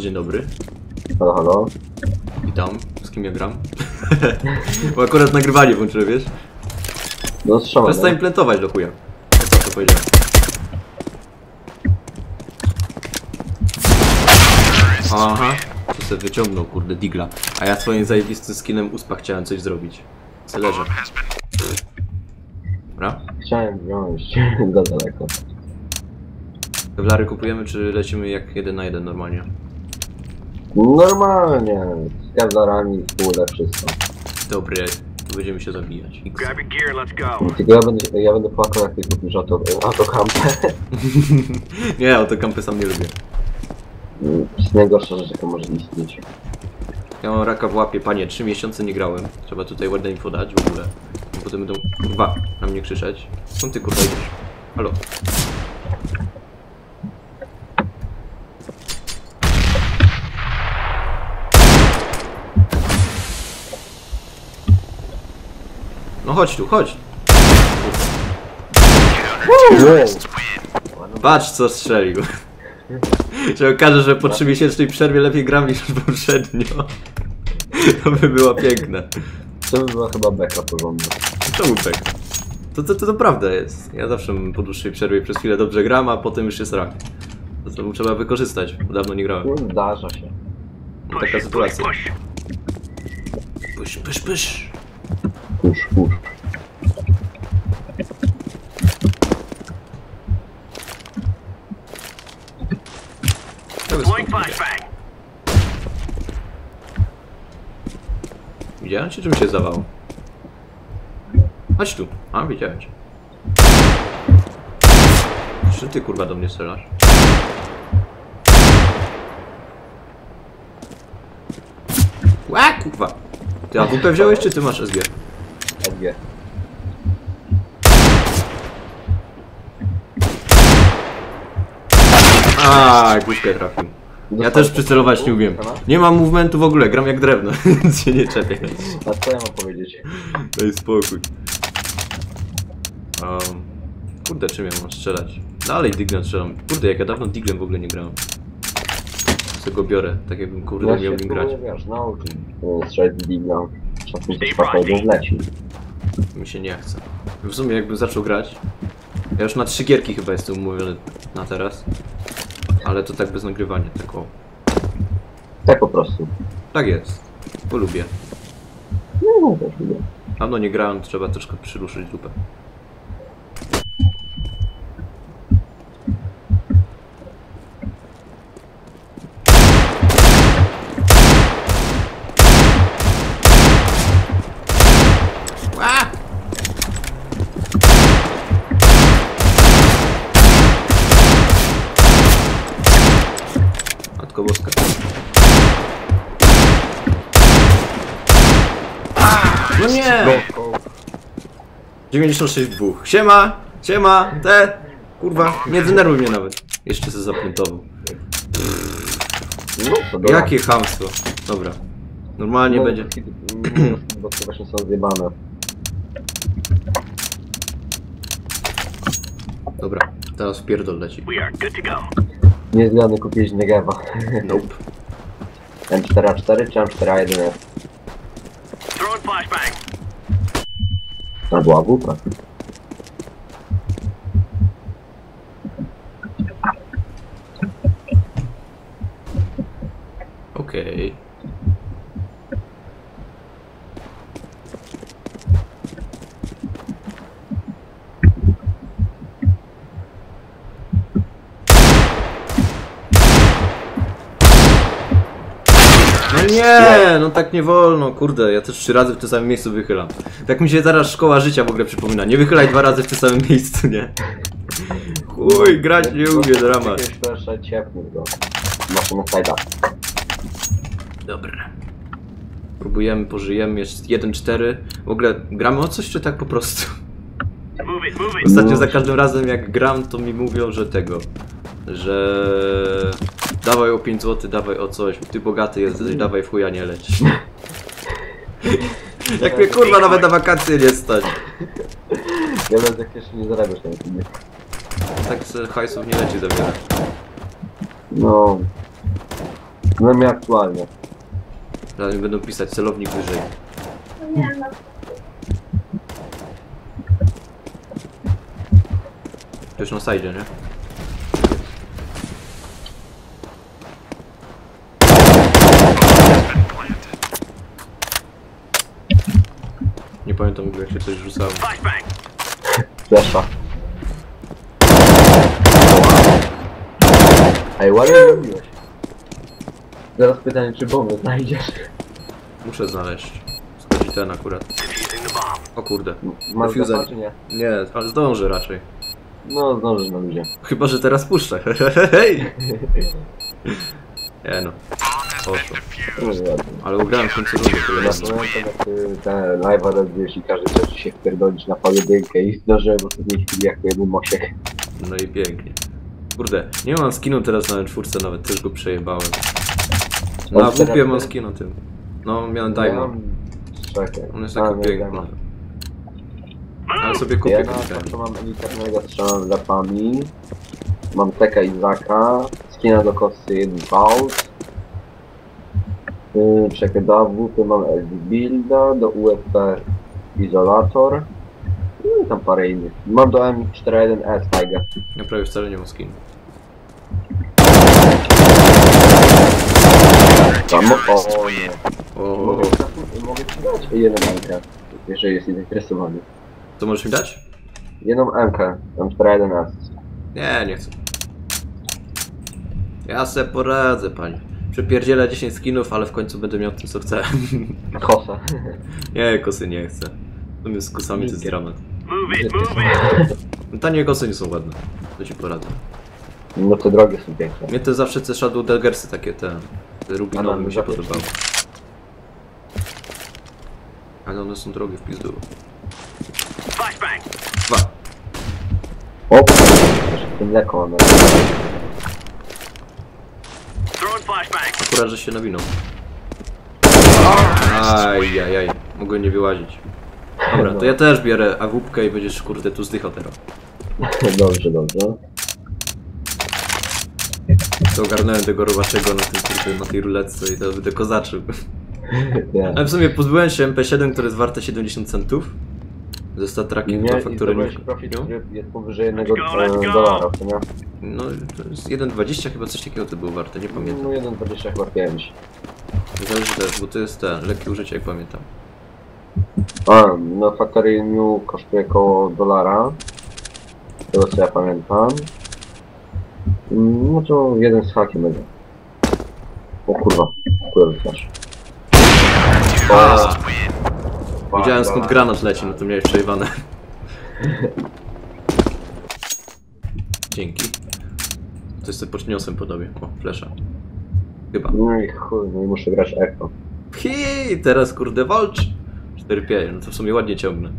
dzień dobry. Halo, halo. Witam. Z kim ja gram? Bo akurat nagrywanie włączyłem, wiesz? No strzała. Przestań plantować do chuja. Co to powiedziałem? Aha. To sobie wyciągnął, kurde, digla. A ja swoim zajebistym skinem uspa chciałem coś zrobić. Celerze. Dobra. Chciałem wziąć go daleko. Kewlary kupujemy, czy lecimy jak jeden na jeden normalnie? Normalnie. Z kawlarami, w pule, wszystko. Dobre, tu będziemy się zabijać. Grab your gear, let's go. Tylko ja będę, ja będę płakał, jak ty kupisz auto, autokampę. Nie, autokampy sam nie lubię. Jest najgorsza rzecz, jaka może istnieć. Ja mam raka w łapie, panie, trzy miesiące nie grałem. Trzeba tutaj ładne info dać w ogóle. Bo potem będą, kurwa, na mnie krzyczeć. Skąd ty kurwa idziesz? Halo? No chodź tu, chodź! Patrz co strzelił. Się okaże, że po trzymiesięcznej przerwie lepiej gram niż poprzednio. To by było piękne. To by była chyba beka porządna. Czemu tak? To, to, to, to prawda jest. Ja zawsze po dłuższej przerwie przez chwilę dobrze gram, a potem już jest rak. To, to trzeba wykorzystać, bo dawno nie grałem. Zdarza się. Taka sytuacja. Pysz, pysz, pysz. Spokojnie. flashbang. Widziałem cię, czym się zdawało? Chodź tu. A, widziałem cię. Czy ty kurwa do mnie strzelasz? Ła, kurwa. Ty AWP wziąłeś, czy ty masz? SG. A, główkę trafił. Ja też przycelować nie umiem. Nie mam movementu w ogóle, gram jak drewno, więc się nie czepię. A co ja mam powiedzieć? Daj spokój. Um, kurde, czym ja mam strzelać? Dalej Diglem strzelam. Kurde, jak ja dawno Diglem w ogóle nie grałem. Co go biorę, tak jakbym kurde Ja miał nim grać. wiesz, e, Strzelać digla. Czasem bright. wleci. Mi się nie chce. W sumie jakbym zaczął grać. Ja już na trzy gierki chyba jestem umówiony na teraz. Ale to tak bez nagrywania, tak o. Tak po prostu. Tak jest. Bo lubię. No, też lubię. Dawno nie grałem, trzeba troszkę przyruszyć dupę. Matko boska. No nie! 96,2. Siema! Siema! Te! Kurwa, nie denerwuj mnie nawet. Jeszcze se zaplątował. No, dobra. Jakie chamstwo. Dobra. Normalnie No, będzie. no, Bo to właśnie są zjebane. Dobra, teraz pierdol leci. We are good to go. Niezgrany kupić Negewa. Nope. M4A4 czy M4A1? Throwing flashbang. Albo AWP. Okej. No nie, no tak nie wolno, kurde, ja też trzy razy w tym samym miejscu wychylam. Tak mi się zaraz szkoła życia w ogóle przypomina. Nie wychylaj dwa razy w tym samym miejscu, nie? Chuj, grać nie umie, dramat. Go. Masz na sajda. Dobra. Próbujemy, pożyjemy, jest 1-4. W ogóle gramy o coś, czy tak po prostu? Ostatnio No. za każdym razem jak gram, to mi mówią, że tego, że dawaj o 5 zł, dawaj o coś, ty bogaty jesteś, dawaj w chuja nie leć. jak mnie kurwa nawet na wakacje nie stać. Ja nawet jak jeszcze nie zarabiasz na tym. Tak se hajsów nie leci zabierać. No. No mnie aktualnie. Zaraz mi będą pisać celownik wyżej. Już na sajdzie, nie? Pamiętam w ogóle jak się coś rzucało. Flesza. Ej, ładnie zrobiłeś. Zaraz pytanie, czy bombę znajdziesz. Muszę znaleźć. Schodzi ten akurat. O kurde. Masz Defuser. czy nie? Nie, ale zdążę raczej. No, zdążysz na ludzie. Chyba, że teraz puszczę. Hej! Nie no. Poszło. Bardzo. Ale ugrałem w końcu rundę tyle razy. ty ten live'a robiłeś i każdy ci się wpierdolić na pojedynkę i zdążyłem w ostatniej chwili jako jeden mosiek. No i pięknie. Kurde, nie mam skinu teraz na czwórce nawet, też go przejebałem. Na WP mam ty? skin na tym. No, miałem Diamond. Czekaj. On jest taki piękny. Ale sobie kupię Ja na mam elitarnego strzelam z lapami. Mam Teka Izaka, skina do kosy Vault. Yy, czekaj, do AWP mam LD Builda, do UFP Izolator. No i tam parę innych. Mam do M41S Tiger. Ja prawie wcale nie mam skinu. Tam, o, o. O, Mogę, mogę ci dać jedną MK, jeżeli jest zainteresowany. to możesz mi dać? Jedną MK, M41S. Nie, nie chcę. Ja se poradzę, panie. Przepierdzielę 10 skinów, ale w końcu będę miał tym, co chcę. Kosa. nie, kosy nie chcę. To mnie z kosami to jest dramat. Move it, move it. No, Tanie kosy nie są ładne. To ci poradzę. No te drogie są piękne. Mnie to zawsze te Shadow Daggersy takie te, te Rubinowe A, no, mi się podobały. Ale one są drogie w pizdu. Flashbang. Dwa. O, to mleko one. Akurat, że się nawinął. Aj, aj, aj. Mogłem nie wyłazić. Dobra, to ja też biorę awupkę i będziesz kurde tu zdychał teraz. Dobrze, dobrze. To ogarnąłem tego robaczego na tym kurde, na tej ruletce i to będę kozaczył. Nie. Ale w sumie pozbyłem się MP7, które jest warte 70 centów. Ze statrakiem i faktury nie profit, no. który jest powyżej jednego Let's go, let's e, go. dolara, to nie? no, to jest 1,20 chyba coś takiego to było warte, nie pamiętam. No 1,20 chyba 5. Zależy też, bo to jest ten, lekkie użycie jak pamiętam. A, no Factory New kosztuje około dolara. Z Tego co ja pamiętam. Mm, No to jeden z hakiem będzie. O kurwa, kurwa twarz. A, Wiedziałem skąd granat leci, no to miałeś przejebane. Dzięki. Coś sobie podniosłem po tobie. O, flesza. Chyba. No i chuj, no i muszę grać echo. Hi, teraz kurde walcz. 4 no to w sumie ładnie ciągnę.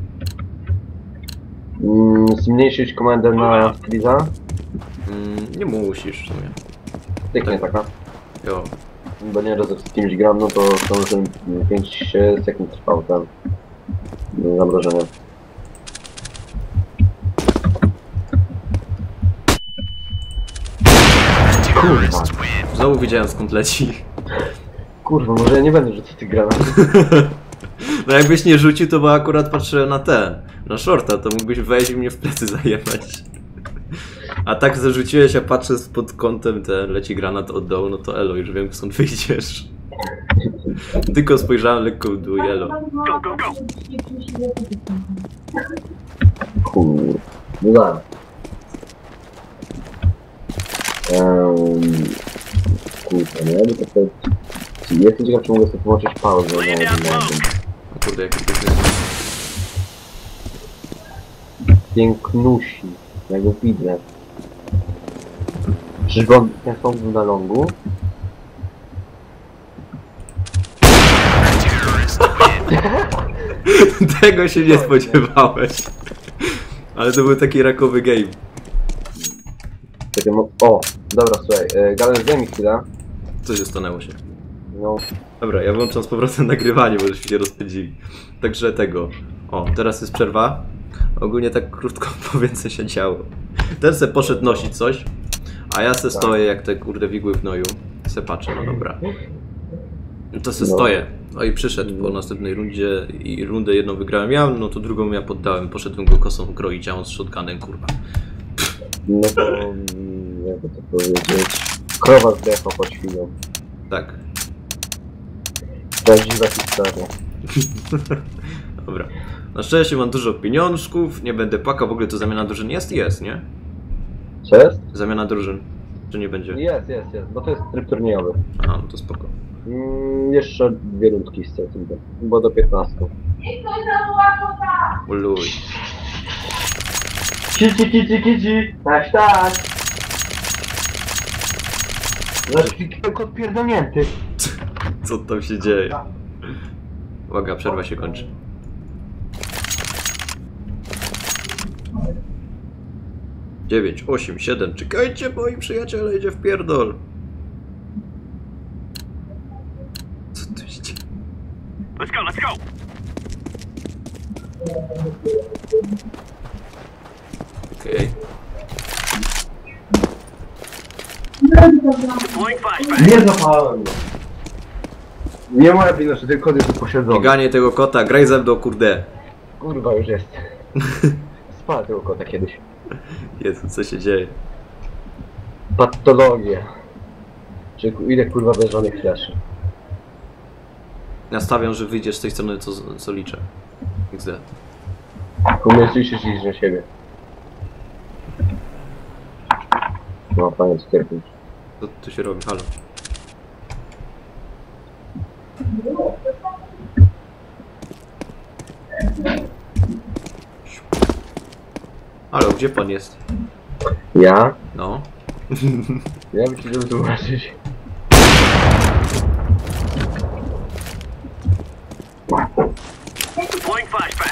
Mm, zmniejszyć komendę na Freeza? Mm, nie musisz w sumie. Tyknie Tak. taka. Jo. Bo nie raz z kimś gram, no to to może 5 sekund trwał ten mm, zamrożenie. Kurwa, Znowu wiedziałem skąd leci. kurwa, może ja nie będę rzucać tych granatów. No jakbyś nie rzucił, to bo akurat patrzyłem na te, na shorta, to mógłbyś wejść i mnie w plecy zajebać. A tak zarzuciłeś, a patrzę pod kątem, ten leci granat od dołu, no to elo, już wiem skąd wyjdziesz. Tylko spojrzałem lekko w dół, elo. Go, go, go. Kurwa, no zaraz. Um, kurwa, no ja by to sobie... Jestem ciekaw, czy mogę sobie włączyć pauzę na Laying down jednym razem. smoke. O kurde, jaki piękny. Pięknusi. Ja go widzę. Czyżby on ten na longu? Tego się nie spodziewałeś. Ale to był taki rakowy game. Takie mo- O, dobra, słuchaj, e, Galen, zdaj mi chwilę. Co się stanęło się? No, Dobra, ja włączam z powrotem nagrywanie, bo żeśmy się rozpędzili. Także tego. O, teraz jest przerwa. Ogólnie tak krótko powiem, co się działo. Ten se poszedł nosić coś, a ja se Tak. stoję jak te kurde wigły w noju. Se patrzę, no dobra. To se No. stoję. No i przyszedł po następnej rundzie i rundę jedną wygrałem ja, no to drugą ja poddałem. Poszedłem go kosą kroić, a on z shotgunem, kurwa. No to... jakby to powiedzieć... Krowa zdechła pod świnią. Tak. Prawdziwa historia. Dobra. Na szczęście mam dużo pieniążków, nie będę płakał, w ogóle to zamiana drużyn jest? Jest, nie? Co jest? Zamiana drużyn. Czy nie będzie? Jest, jest, jest, bo to jest tryb turniejowy. Aha, no to spoko. Mm, jeszcze dwie rundki z tym, bo do 15. Uluj. Kici, kici, kici! Tak, tak! Znaczy, tylko odpierdolnięty. Co tam się dzieje? Uwaga, przerwa się kończy. Dziewięć, osiem, siedem. Czekajcie, moi przyjaciele, idzie w pierdol. Co tu się dzieje? Let's go, let's go. Okej. Deploying flashbang. Nie zapałem. Nie moja wina, że ten kod jest uposiedzony. Bieganie tego kota, graj ze mną, kurde. Kurwa już jest. Spal tego kota kiedyś. Jezu, co się dzieje? Patologia. Czy ile kurwa bez żadnych flaszy? Nastawiam, że wyjdziesz z tej strony, co, co liczę. XD. Liczyć liczyć na siebie. No fajnie cukierki. Co tu się robi? Halo. Halo, gdzie pan jest? Ja? No. Ja bym ci żeby zobaczyć. Deploying flashbang.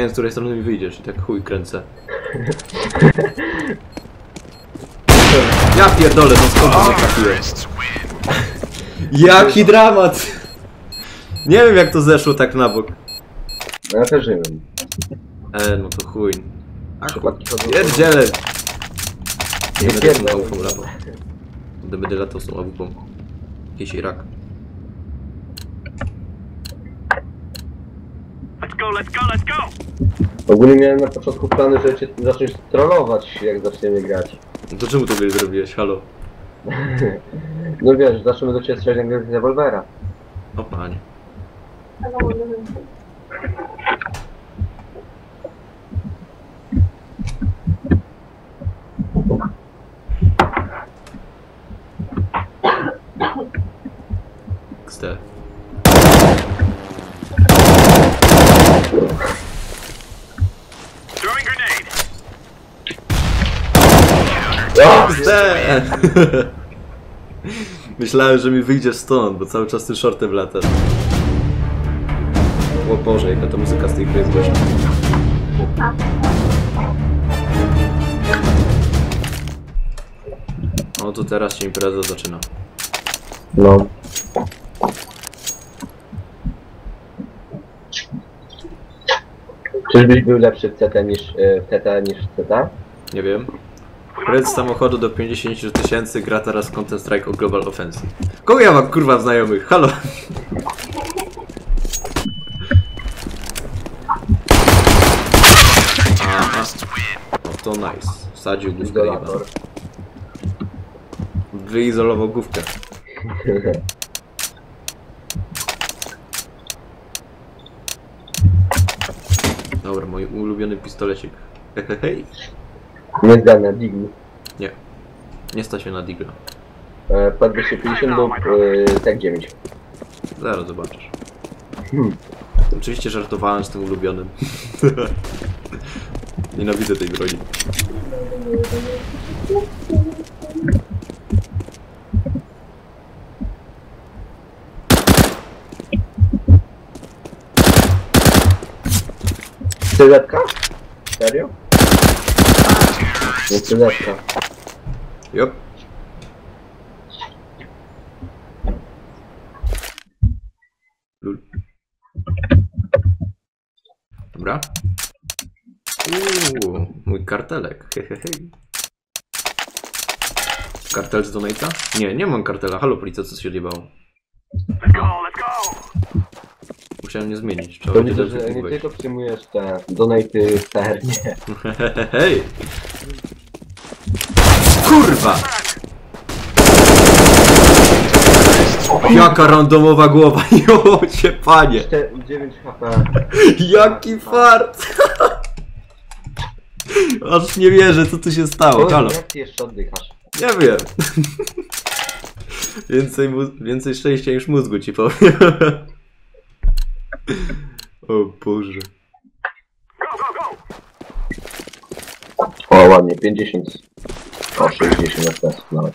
Nie wiem, z której strony mi wyjdziesz i tak chuj kręcę. Ja pierdolę, no skąd to trafiłem? Jaki dramat! Nie wiem jak to zeszło tak na bok. No ja też nie wiem. E, no to chuj. A chuj. Pierdziele! Nie Nie będę tą pierdol. łapą latał. Będę będę latał z tą łapą. Jakiś rak. Let's go, let's go, let's go. Ogólnie miałem na początku plany, że cię zaczniesz trollować, jak zaczniemy grać. No to czemu to wiele zrobiłeś? Halo? No wiesz, zaczniemy do ciebie strzelać jak z rewolwera. O panie. XD. Throwing grenade. XD! Myślałem, że mi wyjdzie stąd, bo cały czas tym shortem latasz. O Boże, jaka to muzyka z tej gry jest głośna. No to teraz się impreza zaczyna. No. Czyżbyś był lepszy w CT niż e, w TT niż w CT? Nie wiem. Kredit samochodu do 50 tysięcy gra teraz Counter Strike o Global Offensive. Kogo ja mam kurwa w znajomych? Halo? Aha. No to nice. Wsadził główkę Izolator. jebana. Wyizolował główkę. Dobra, mój ulubiony pistolecik. Hej, Nie zdane, Digny. Nie. Nie stać się na Digla. E, Pad 250 lub e, tak 9. Zaraz zobaczysz. Hmm. Oczywiście żartowałem z tym ulubionym. Nienawidzę tej broni. Tyletka? Serio? jest twoje. Jop. Lul. Dobra. Uuu, mój kartelek. Hehehe. Kartel z Donata? Nie, nie mam kartela. Halo policja, co się odjebało? Musiałem nie zmienić. Trzeba To będzie dobrze, nie, tylko przyjmujesz te donaty w CRG. Hej! Kurwa! Jaka randomowa głowa, jo cię panie! 9 HP. Jaki fart! Aż nie wierzę, co tu się stało, Boże, halo. jak ty jeszcze oddychasz? Nie wiem. Więcej, mu- więcej szczęścia niż mózgu ci powiem. O Boże. Go, go, go. O, ładnie, 50. O, 60 FPS nawet.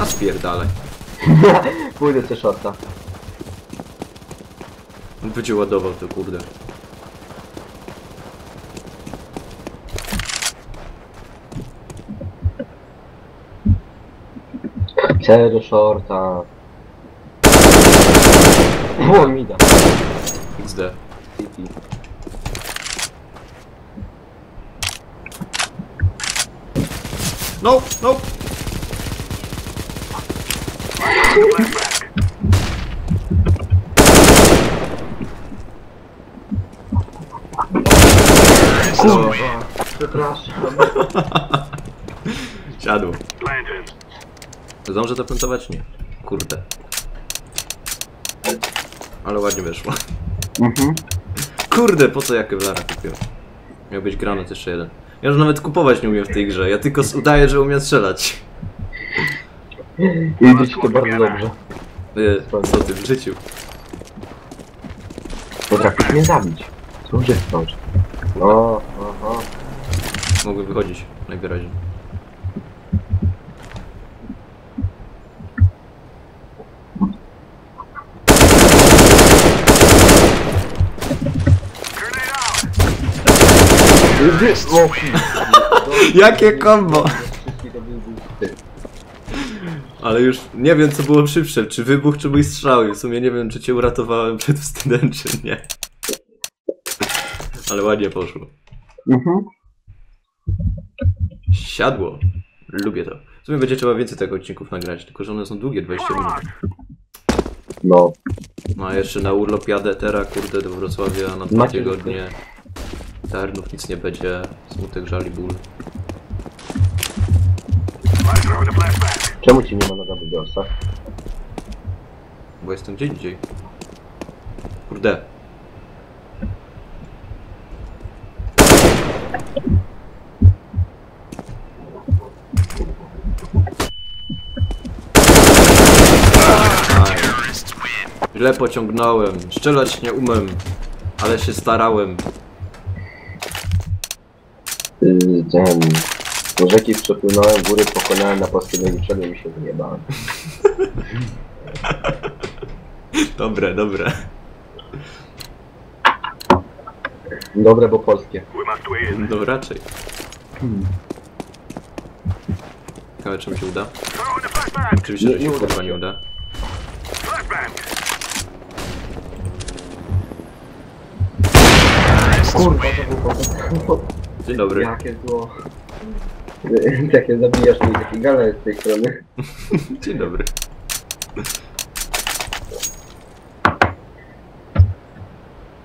A spierdalaj. Pójdę ze shorta. Będzie ładował to kurde. Chcę do shorta. O, mi da. XD. City. No, no. Kurwa, przepraszam. Siadło. Planting. Zdążę zaplantować? Nie. Kurde. Ale ładnie wyszło. Mhm. Kurde, po co ja Kevlara kupiłem? Miał być granat jeszcze jeden. Ja już nawet kupować nie umiem w tej grze, ja tylko udaję, że umiem strzelać. I idzie ci to bardzo dobrze. Nie, co ty w życiu? Potrafisz mnie zabić. Co gdzie chcesz? No, aha. Mogłem wychodzić, najwyraźniej. Jakie ty. Ale już nie wiem, co było szybsze, czy wybuch, czy mój strzał. I w sumie nie wiem, czy cię uratowałem przed wstydem, czy nie. Ale ładnie poszło. Mhm. Siadło. Lubię to. W sumie będzie trzeba więcej tego odcinków nagrać, tylko że one są długie, 20 minut. No. No a jeszcze na urlop jadę teraz, kurde, do Wrocławia na dwa tygodnie. Tarnów nic nie będzie, smutek, żal i ból. Czemu ci nie ma na Davidosa? Bo jestem gdzie indziej. Kurde. Źle pociągnąłem. Strzelać nie umiem. Ale się starałem. Yy, ten... Do rzeki przepłynąłem, góry pokonałem, na polskie drogi wszedłem i się wyjebałem. Dobre, dobre. Dobre, bo polskie. No raczej. Ciekawe czy mi się uda. Oczywiście, że się kurwa nie uda. Kurwa, to było... Dzień dobry. Jakie zło. Takie zabijasz mi taki gale z tej strony. Dzień dobry.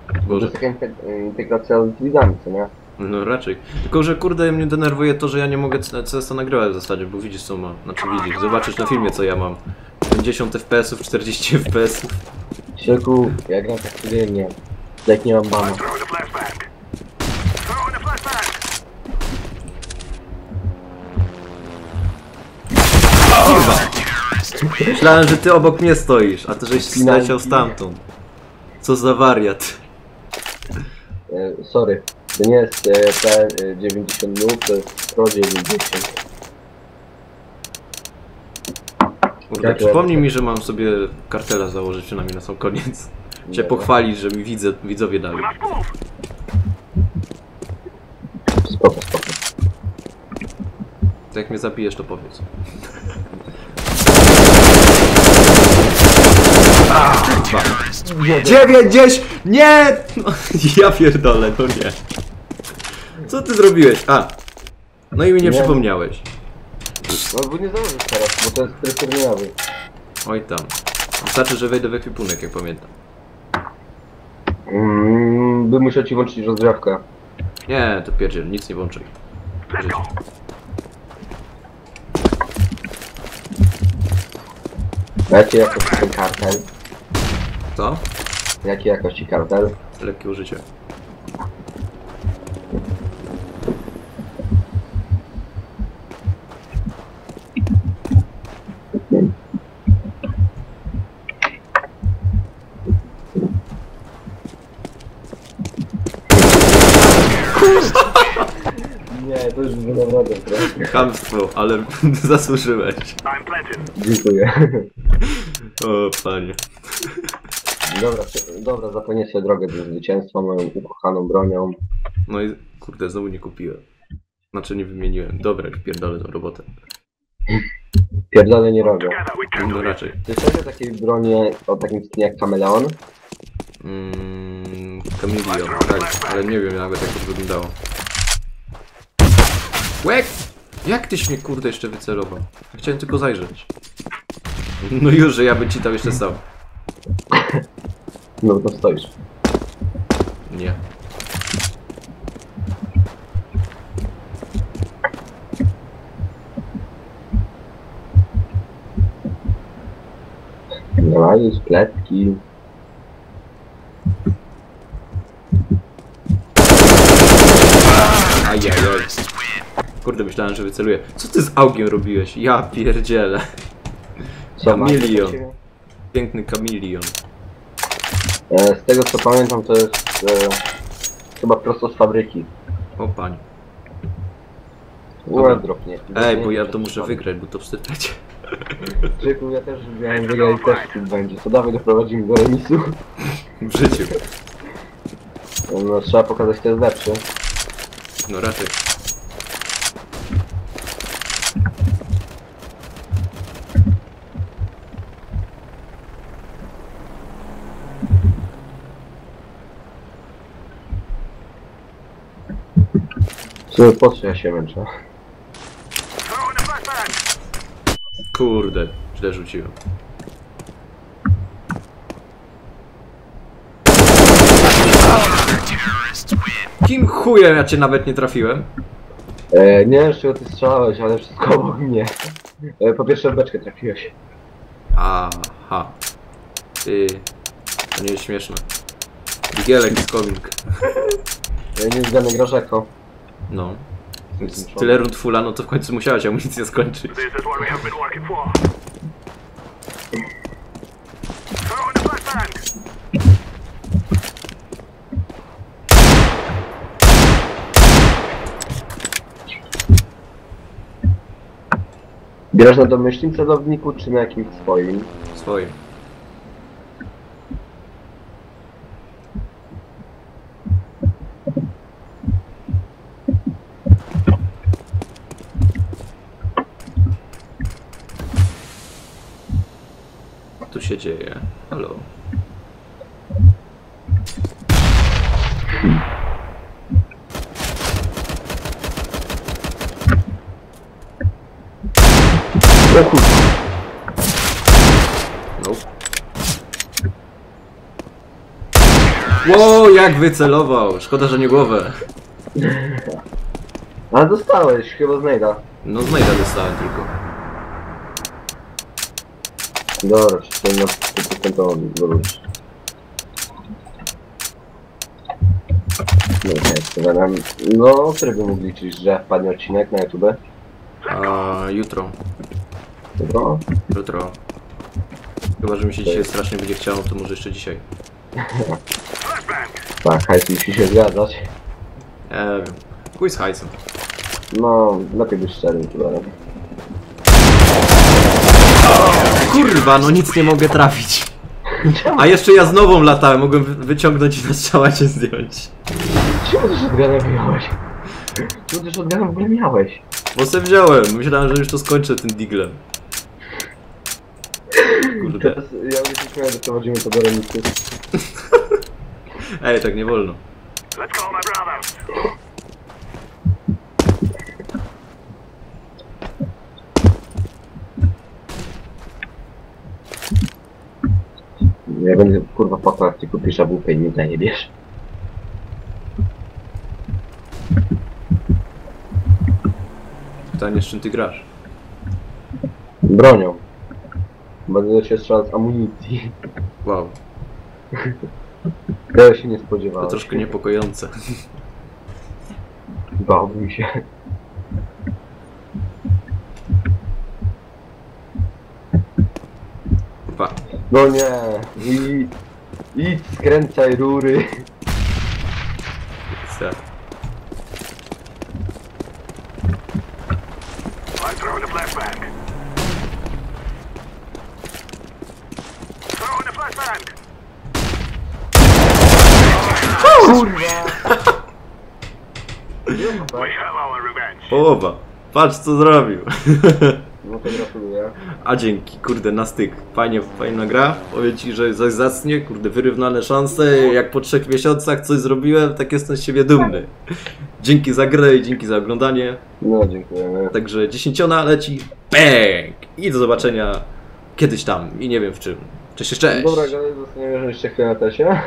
To Boże, jest taka inte- integracja z widzami, co nie? no raczej. Tylko, że kurde mnie denerwuje to, że ja nie mogę CS nagrywać w zasadzie, bo widzisz co mam. Znaczy widzisz, zobaczysz na filmie co ja mam. 50 FPS-ów, 40 FPS-ów. Sieku, ja gram tak codziennie. Jak nie mam bana. Myślałem, że ty obok mnie stoisz, a ty żeś Spinałem zleciał stamtąd. Co za wariat. E, sorry, to nie jest e, P90 NUC, to jest Pro 90. Kurde, Jak przypomnij mi, że mam sobie kartela założyć przynajmniej na sam koniec. Cię pochwalić, że mi widzę, widzowie dali. Spoko, spoko. To jak mnie zabijesz, to powiedz. Dwa. Dziewięć, dziesięć! Nie! No, ja pierdolę, no nie. Co ty zrobiłeś? A. No i mi nie Nie. przypomniałeś. No bo nie założysz teraz, bo to jest tryb turniejowy. Oj tam. Wystarczy, że wejdę w ekwipunek, jak pamiętam. Mm, by musiał ci włączyć rozgrzewkę. Nie, to pierdziel, nic nie włączaj. A Jakie jakości ten kartel? Co? Jakie jakości kartel? Lekkie użycie. Nie, to już wynagrodzę, prawda? Chamstwo, ale zasłużyłeś. Dziękuję. O, panie. Dobra, dobra, zapewnię sobie drogę do zwycięstwa moją ukochaną bronią. No i kurde, znowu nie kupiłem. Znaczy nie wymieniłem. Dobra, już pierdolę tą robotę. Pierdolę nie robię. No raczej. Słyszałeś o takiej broni o takim skinie jak kameleon? Mm, Chameleon, tak, ale nie wiem nawet jak to wyglądało. Łek! Jak tyś mnie kurde jeszcze wycelował? Chciałem tylko zajrzeć. No już, że ja bym ci tam jeszcze stał. No to stoisz. Nie. Znalazłeś kletki. Ajajaj. Kurde, myślałem, że wyceluję. Co ty z augiem robiłeś? Ja pierdzielę. Co ciebie? Piękny kamilion. E, z tego co pamiętam to jest e, chyba prosto z fabryki. O pań. Dobra. Dropnie. Ej, bo ja to muszę wygrać, bo to wstyd będzie. Czyku, ja też miałem wygrać też tu będzie. To dawaj doprowadzimy do remisu. W życiu. No trzeba pokazać kto jest lepszy. No raczej. Sumie po co ja się męczę? Kurde, źle rzuciłem. Kim chujem ja cię nawet nie trafiłem? E, nie wiem z czego ty strzelałeś, ale wszystko obok mnie. E, po pierwsze w beczkę trafiłeś. Aha. Ty. To nie jest śmieszne. Digielek z coming. E, nie zgany grażeko. No. Z Tyle rund fulla, no to w końcu musiałeś amunicję skończyć. Grasz na domyślnym celowniku, czy na jakimś swoim? Swoim. Co tu się dzieje? Halo? O kurwa. Nope. Ło, jak wycelował! Szkoda, że nie głowę. A dostałeś, chyba znajda. No znajdę dostałem tylko. Dobra, czy to na 100% to wróć. No nie, chyba nam... No, który by mógł liczyć, że wpadnie odcinek na YouTube? A jutro. Dobra. Jutro. Chyba, że mi się dzisiaj strasznie będzie chciało, to może jeszcze dzisiaj. Tak, hajs musi się zgadzać. Wiem. Chuj z hajsem. No, lepiej być szczerym chyba. Kurwa, no nic nie mogę trafić. A jeszcze ja z nową latałem, mogłem wy- wyciągnąć i na strzała cię zdjąć. Czemu też odgana wyjąłeś? Czemu też odgana w ogóle miałeś? Bo se wziąłem, myślałem, że już to skończę tym diglem. Kurde. Teraz ja już nie doprowadzimy to do remisu. Ej, tak nie wolno. call my brothers. Ja będę kurwa płakał jak ty kupisz AWP i nie zajebiesz. Pytanie, z czym ty grasz? Bronią. Będę się strzelał z amunicji. Wow, Tego się nie to spodziewałem. troszkę niepokojące. Bałbym się. Kurwa. No nie. I... Idź, skręcaj rury. Se. I'm throwing a flashbang. Throwing a flashbang. We have our revenge. Połowa. Patrz co zrobił. No to gratuluję. A dzięki, kurde, na styk. Fajnie, fajna gra. Powiem ci, że coś zacnie, kurde, wyrównane szanse. Jak po trzech miesiącach coś zrobiłem, tak jestem z siebie dumny. Dzięki za grę i dzięki za oglądanie. No dziękujemy. Także dziesięciona leci. Bang! I do zobaczenia kiedyś tam. I nie wiem w czym. Cześć, cześć. Dobra, gadaj, zostaniemy jeszcze chwilę na tesie.